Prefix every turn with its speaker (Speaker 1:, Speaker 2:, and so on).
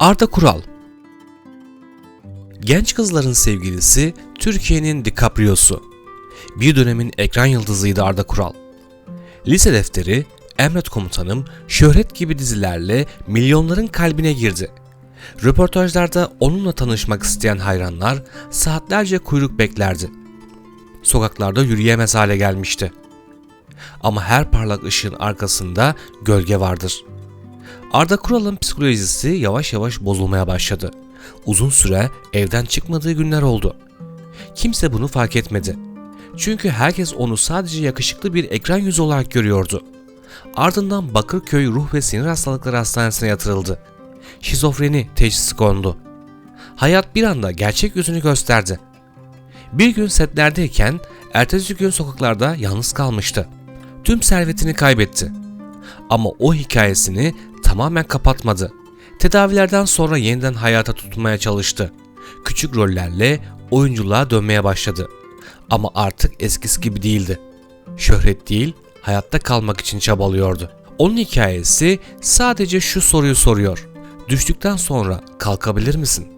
Speaker 1: Arda Kural Genç kızların sevgilisi, Türkiye'nin DiCaprio'su. Bir dönemin ekran yıldızıydı Arda Kural. Lise defteri, Emret Komutanım, şöhret gibi dizilerle milyonların kalbine girdi. Röportajlarda onunla tanışmak isteyen hayranlar saatlerce kuyruk beklerdi. Sokaklarda yürüyemez hale gelmişti. Ama her parlak ışığın arkasında gölge vardır. Arda Kural'ın psikolojisi yavaş yavaş bozulmaya başladı. Uzun süre evden çıkmadığı günler oldu. Kimse bunu fark etmedi. Çünkü herkes onu sadece yakışıklı bir ekran yüzü olarak görüyordu. Ardından Bakırköy Ruh ve Sinir Hastalıkları Hastanesi'ne yatırıldı. Şizofreni teşhisi kondu. Hayat bir anda gerçek yüzünü gösterdi. Bir gün setlerdeyken ertesi gün sokaklarda yalnız kalmıştı. Tüm servetini kaybetti. Ama o hikayesini tamamen kapatmadı. Tedavilerden sonra yeniden hayata tutunmaya çalıştı. Küçük rollerle oyunculuğa dönmeye başladı. Ama artık eskisi gibi değildi. Şöhret değil, hayatta kalmak için çabalıyordu. Onun hikayesi sadece şu soruyu soruyor. Düştükten sonra kalkabilir misin?